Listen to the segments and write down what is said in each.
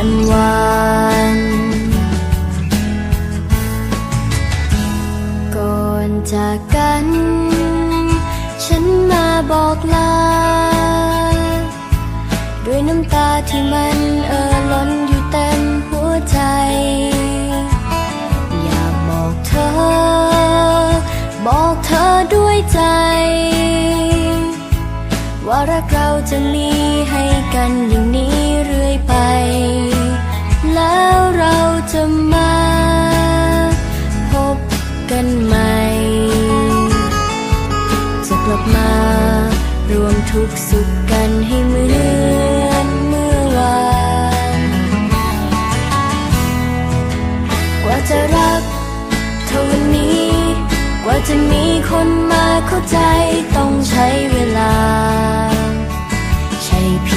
วันวานก่อนจากกัน ฉันมาบอกลา ด้วยน้ำตาที่มันเอ่อล้นอยู่เต็มหัวใจ อยากบอกเธอ บอกเธอด้วยใจ ว่ารักเราจะมีให้กันอย่างนี้ ไป แล้วเราจะมาพบกันใหม่ จะกลับมารวมทุกสุขกันให้เหมือนเมื่อวาน กว่าจะรักเท่านี้ กว่าจะมีคนมาเข้าใจต้องใช้เวลา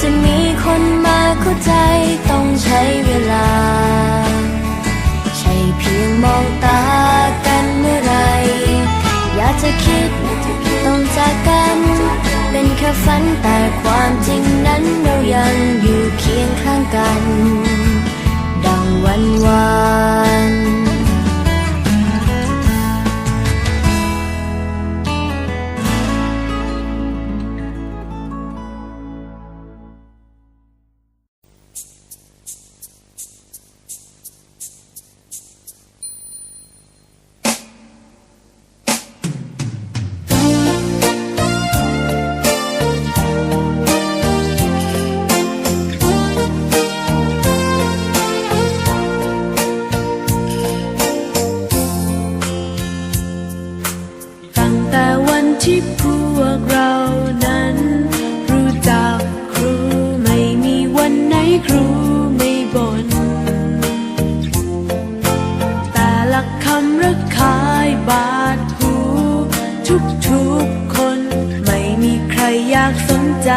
จะมีคนมาเข้าใจต้องใช้เวลา ใช่เพียงมองตากันเมื่อไร อยากจะคิดต้องจากกัน ที่พวกเรานั้น รู้จักครูไม่มีวันไหนครูไม่บน่นแต่ละคำระคายบาดหูทุกๆคน ไม่มีใครอยากสนใจ